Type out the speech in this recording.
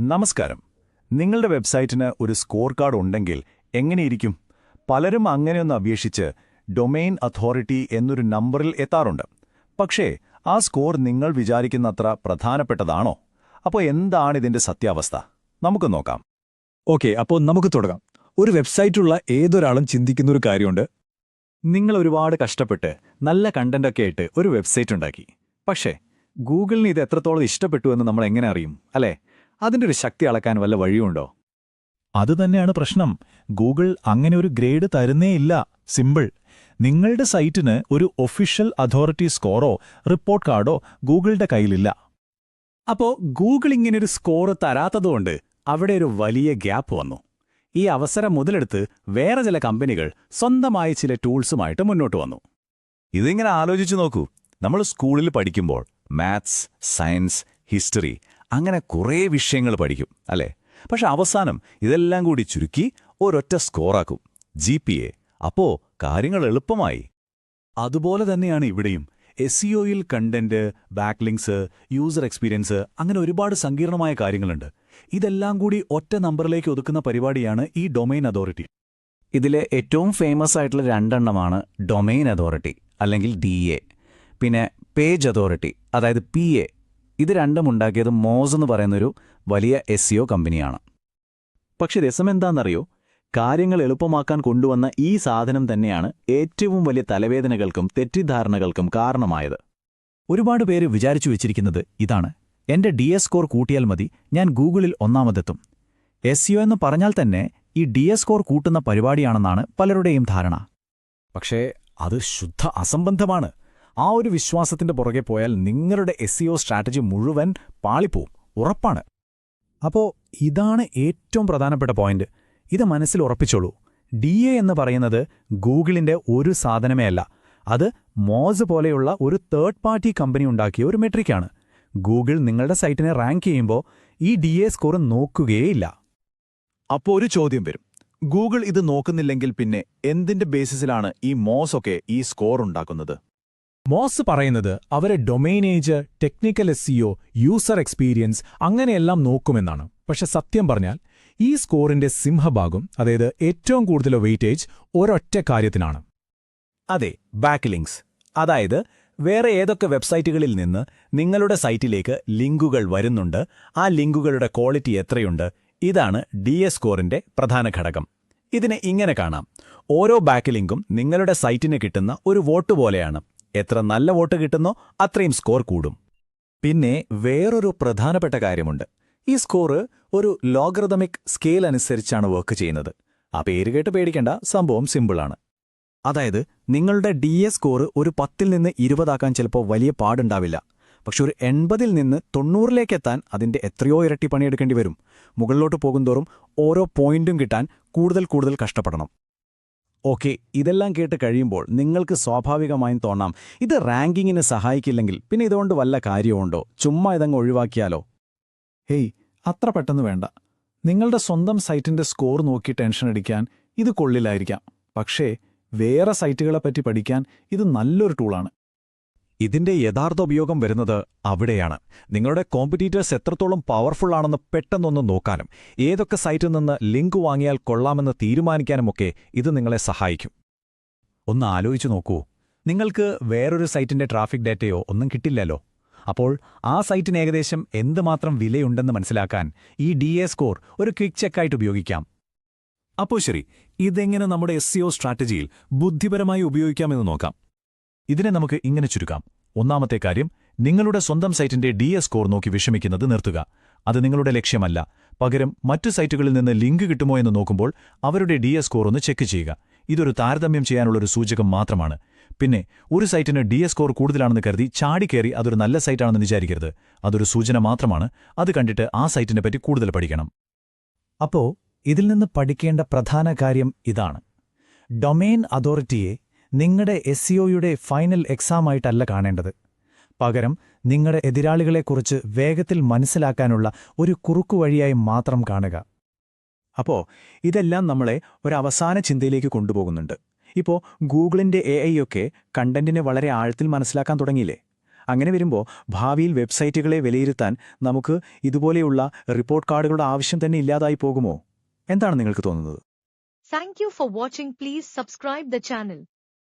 നമസ്കാരം. നിങ്ങളുടെ വെബ്സൈറ്റിന് ഒരു സ്കോർ കാർഡ് ഉണ്ടെങ്കിൽ എങ്ങനെയിരിക്കും? പലരും അങ്ങനെയൊന്ന് അപേക്ഷിച്ച് ഡൊമെയിൻ അതോറിറ്റി എന്നൊരു നമ്പറിൽ എത്താറുണ്ട്. പക്ഷേ ആ സ്കോർ നിങ്ങൾ വിചാരിക്കുന്നത്ര പ്രധാനപ്പെട്ടതാണോ? അപ്പോൾ എന്താണ് ഇതിന്റെ സത്യാവസ്ഥ? നമുക്ക് നോക്കാം. ഓക്കെ അപ്പോൾ നമുക്ക് തുടങ്ങാം. ഒരു വെബ്സൈറ്റുള്ള ഏതൊരാളും ചിന്തിക്കുന്ന ഒരു കാര്യമുണ്ട്. നിങ്ങൾ ഒരുപാട് കഷ്ടപ്പെട്ട് നല്ല കണ്ടന്റൊക്കെ ആയിട്ട് ഒരു വെബ്സൈറ്റ് ഉണ്ടാക്കി. പക്ഷേ ഗൂഗിളിന് ഇത് എത്രത്തോളം ഇഷ്ടപ്പെട്ടു എന്ന് നമ്മൾ എങ്ങനെ അറിയും? അല്ലേ? അതിന്റെ ഒരു ശക്തി അളക്കാൻ വല്ല വഴിയുണ്ടോ? അതുതന്നെയാണ് പ്രശ്നം. ഗൂഗിൾ അങ്ങനെ ഒരു ഗ്രേഡ് തരുന്നേയില്ല സിമ്പിൾ. നിങ്ങളുടെ സൈറ്റിന് ഒരു ഒഫീഷ്യൽ അതോറിറ്റി സ്കോറോ റിപ്പോർട്ട് കാർഡോ ഗൂഗിളിന്റെ കയ്യിലില്ല. അപ്പോ ഗൂഗിൾ ഇങ്ങനൊരു സ്കോർ തരാത്തതുകൊണ്ട് അവിടെ ഒരു വലിയ ഗ്യാപ്പ് വന്നു. ഈ അവസരം മുതലെടുത്ത് വേറെ ചില കമ്പനികൾ സ്വന്തമായി ചില ടൂൾസുമായിട്ട് മുന്നോട്ട് വന്നു. ഇതിങ്ങനെ ആലോചിച്ചു നോക്കൂ. നമ്മൾ സ്കൂളിൽ പഠിക്കുമ്പോൾ മാത്സ് സയൻസ് ഹിസ്റ്ററി അങ്ങനെ കുറേ വിഷയങ്ങൾ പഠിക്കും അല്ലേ? പക്ഷെ അവസാനം ഇതെല്ലാം കൂടി ചുരുക്കി ഒരൊറ്റ സ്കോറാക്കും ജി പി എ. അപ്പോ കാര്യങ്ങൾ എളുപ്പമായി. അതുപോലെ തന്നെയാണ് ഇവിടെയും S content backlinks user experience അങ്ങനെ ഒരുപാട് സങ്കീർണമായ കാര്യങ്ങളുണ്ട്. ഇതെല്ലാം കൂടി ഒറ്റ നമ്പറിലേക്ക് ഒതുക്കുന്ന പരിപാടിയാണ് ഈ ഡൊമൈൻ അതോറിറ്റി. ഇതിലെ ഏറ്റവും ഫേമസ് ആയിട്ടുള്ള രണ്ടെണ്ണമാണ് ഡൊമെയിൻ അതോറിറ്റി അല്ലെങ്കിൽ ഡി പിന്നെ പേജ് അതോറിറ്റി അതായത് പി ഇത് രണ്ടും ഉണ്ടാക്കിയത് മോസ് എന്ന് പറയുന്നൊരു വലിയ എസ് കമ്പനിയാണ്. പക്ഷെ രസം എന്താണെന്നറിയോ? കാര്യങ്ങൾ എളുപ്പമാക്കാൻ കൊണ്ടുവന്ന ഈ സാധനം തന്നെയാണ് ഏറ്റവും വലിയ തലവേദനകൾക്കും തെറ്റിദ്ധാരണകൾക്കും കാരണമായത്. ഒരുപാട് പേര് വിചാരിച്ചു വെച്ചിരിക്കുന്നത് ഇതാണ്. എന്റെ ഡി എസ് സ്കോർ കൂട്ടിയാൽ മതി ഞാൻ ഗൂഗിളിൽ ഒന്നാമതെത്തും. എസ് എന്ന് പറഞ്ഞാൽ തന്നെ ഈ ഡി എസ് സ്കോർ കൂട്ടുന്ന പരിപാടിയാണെന്നാണ് പലരുടെയും ധാരണ. പക്ഷേ അത് ശുദ്ധ അസംബന്ധമാണ്. ആ ഒരു വിശ്വാസത്തിന്റെ പുറകെ പോയാൽ നിങ്ങളുടെ എസ് സ്ട്രാറ്റജി മുഴുവൻ പാളിപ്പോവും. ഉറപ്പാണ്. അപ്പോൾ ഇതാണ് ഏറ്റവും പ്രധാനപ്പെട്ട പോയിന്റ് ഇത് മനസ്സിൽ ഉറപ്പിച്ചോളൂ. ഡി എ എന്ന് പറയുന്നത് ഗൂഗിളിന്റെ ഒരു സാധനമേ അല്ല. അത് മോസ് പോലെയുള്ള ഒരു തേർഡ് പാർട്ടി കമ്പനി ഉണ്ടാക്കിയ ഒരു മെട്രിക്കാണ് ഗൂഗിൾ നിങ്ങളുടെ സൈറ്റിനെ റാങ്ക് ചെയ്യുമ്പോൾ ഈ ഡി എ സ്കോർ നോക്കുകയേയില്ല. അപ്പോൾ ഒരു ചോദ്യം വരും. ഗൂഗിൾ ഇത് നോക്കുന്നില്ലെങ്കിൽ പിന്നെ എന്തിന്റെ ബേസിസിലാണ് ഈ മോസൊക്കെ ഈ സ്കോർ ഉണ്ടാക്കുന്നത്? മോസ് പറയുന്നത് അവരെ domain age technical S user experience അങ്ങനെയെല്ലാം നോക്കുമെന്നാണ്. പക്ഷെ സത്യം പറഞ്ഞാൽ ഈ സ്കോറിന്റെ സിംഹഭാഗം അതായത് ഏറ്റവും കൂടുതൽ വെയിറ്റേജ് ഒരൊറ്റ കാര്യത്തിനാണ്. അതെ ബാക്ക്ലിങ്സ് അതായത് വേറെ ഏതൊക്കെ വെബ്സൈറ്റുകളിൽ നിന്ന് നിങ്ങളുടെ സൈറ്റിലേക്ക് ലിങ്കുകൾ വരുന്നുണ്ട് ആ ലിങ്കുകളുടെ ക്വാളിറ്റി എത്രയുണ്ട് ഇതാണ് ഡി എസ് സ്കോറിന്റെ പ്രധാന ഘടകം. ഇതിനെ ഇങ്ങനെ കാണാം. ഓരോ ബാക്ക് ലിങ്കും നിങ്ങളുടെ സൈറ്റിന് കിട്ടുന്ന ഒരു വോട്ട് പോലെയാണ്. എത്ര നല്ല വോട്ട് കിട്ടുന്നോ അത്രയും സ്കോർ കൂടും. പിന്നെ വേറൊരു പ്രധാനപ്പെട്ട കാര്യമുണ്ട്. ഈ സ്കോർ ഒരു ലോഗറിതമിക് സ്കെയിൽ അനുസരിച്ചാണ് വർക്ക് ചെയ്യുന്നത്. ആ പേര് കേട്ട് പേടിക്കേണ്ട സംഭവം സിമ്പിളാണ്. അതായത് നിങ്ങളുടെ ഡി എ സ്കോർ ഒരു പത്തിൽ നിന്ന് ഇരുപതാക്കാൻ ചിലപ്പോൾ വലിയ പാടുണ്ടാവില്ല. പക്ഷെ ഒരു എൺപതിൽ നിന്ന് തൊണ്ണൂറിലേക്കെത്താൻ അതിന്റെ എത്രയോ ഇരട്ടി പണിയെടുക്കേണ്ടി വരും. മുകളിലോട്ട് പോകുന്തോറും ഓരോ പോയിന്റും കിട്ടാൻ കൂടുതൽ കൂടുതൽ കഷ്ടപ്പെടണം. ഓക്കെ ഇതെല്ലാം കേട്ട് കഴിയുമ്പോൾ നിങ്ങൾക്ക് സ്വാഭാവികമായും തോന്നാം ഇത് റാങ്കിങ്ങിന് സഹായിക്കില്ലെങ്കിൽ പിന്നെ ഇതുകൊണ്ട് വല്ല കാര്യമുണ്ടോ ചുമ്മാ ഇതങ്ങ് ഒഴിവാക്കിയാലോ? ഹേയ് അത്ര പെട്ടെന്ന് വേണ്ട. നിങ്ങളുടെ സ്വന്തം സൈറ്റിന്റെ സ്കോർ നോക്കി ടെൻഷൻ അടിക്കാൻ ഇത് കൊള്ളില്ലായിരിക്കാം. പക്ഷേ വേറെ സൈറ്റുകളെപ്പറ്റി പഠിക്കാൻ ഇത് നല്ലൊരു ടൂളാണ്. ഇതിന്റെ യഥാർത്ഥ ഉപയോഗം വരുന്നത് അവിടെയാണ്. നിങ്ങളുടെ കോമ്പറ്റീറ്റേഴ്സ് എത്രത്തോളം പവർഫുൾ ആണെന്ന് പെട്ടെന്നൊന്ന് നോക്കാനും ഏതൊക്കെ സൈറ്റിൽ നിന്ന് ലിങ്ക് വാങ്ങിയാൽ കൊള്ളാമെന്ന് തീരുമാനിക്കാനുമൊക്കെ ഇത് നിങ്ങളെ സഹായിക്കും. ഒന്ന് ആലോചിച്ചു നോക്കൂ. നിങ്ങൾക്ക് വേറൊരു സൈറ്റിന്റെ ട്രാഫിക് ഡാറ്റയോ ഒന്നും കിട്ടില്ലല്ലോ. അപ്പോൾ ആ സൈറ്റിന് ഏകദേശം എന്തുമാത്രം വിലയുണ്ടെന്ന് മനസ്സിലാക്കാൻ ഈ ഡി എ സ്കോർ ഒരു ക്വിക്ക് ചെക്കായിട്ട് ഉപയോഗിക്കാം. അപ്പോൾ ശരി ഇതെങ്ങനെ നമ്മുടെ എസ് സ്ട്രാറ്റജിയിൽ ബുദ്ധിപരമായി ഉപയോഗിക്കാമെന്ന് നോക്കാം. ഇതിനെ നമുക്ക് ഇങ്ങനെ ചുരുക്കാം. ഒന്നാമത്തെ കാര്യം നിങ്ങളുടെ സ്വന്തം സൈറ്റിന്റെ ഡി സ്കോർ നോക്കി വിഷമിക്കുന്നത് നിർത്തുക. അത് നിങ്ങളുടെ ലക്ഷ്യമല്ല. പകരം മറ്റു സൈറ്റുകളിൽ നിന്ന് ലിങ്ക് കിട്ടുമോ എന്ന് നോക്കുമ്പോൾ അവരുടെ ഡി സ്കോർ ഒന്ന് ചെക്ക് ചെയ്യുക. ഇതൊരു താരതമ്യം ചെയ്യാനുള്ളൊരു സൂചകം മാത്രമാണ്. പിന്നെ ഒരു സൈറ്റിന് ഡി സ്കോർ കൂടുതലാണെന്ന് കരുതി ചാടിക്കേറി അതൊരു നല്ല സൈറ്റാണെന്ന് വിചാരിക്കരുത്. അതൊരു സൂചന മാത്രമാണ്. അത് കണ്ടിട്ട് ആ സൈറ്റിനെ പറ്റി കൂടുതൽ പഠിക്കണം. അപ്പോ ഇതിൽ നിന്ന് പഠിക്കേണ്ട പ്രധാന കാര്യം ഇതാണ്. ഡൊമെയിൻ അതോറിറ്റിയെ നിങ്ങളുടെ എസ് സിഒയുടെ ഫൈനൽ എക്സാമായിട്ടല്ല കാണേണ്ടത്. പകരം നിങ്ങളുടെ എതിരാളികളെക്കുറിച്ച് വേഗത്തിൽ മനസ്സിലാക്കാനുള്ള ഒരു കുറുക്കുവഴിയായി മാത്രം കാണുക. അപ്പോ ഇതെല്ലാം നമ്മളെ ഒരവസാന ചിന്തയിലേക്ക് കൊണ്ടുപോകുന്നുണ്ട്. ഇപ്പോ ഗൂഗിളിന്റെ എ ഒക്കെ കണ്ടന്റിനെ വളരെ ആഴത്തിൽ മനസ്സിലാക്കാൻ തുടങ്ങിയില്ലേ? അങ്ങനെ വരുമ്പോൾ ഭാവിയിൽ വെബ്സൈറ്റുകളെ വിലയിരുത്താൻ നമുക്ക് ഇതുപോലെയുള്ള റിപ്പോർട്ട് കാർഡുകളുടെ ആവശ്യം തന്നെ ഇല്ലാതായി പോകുമോ? എന്താണ് നിങ്ങൾക്ക് തോന്നുന്നത്? Thank for watching please subscribe the channel.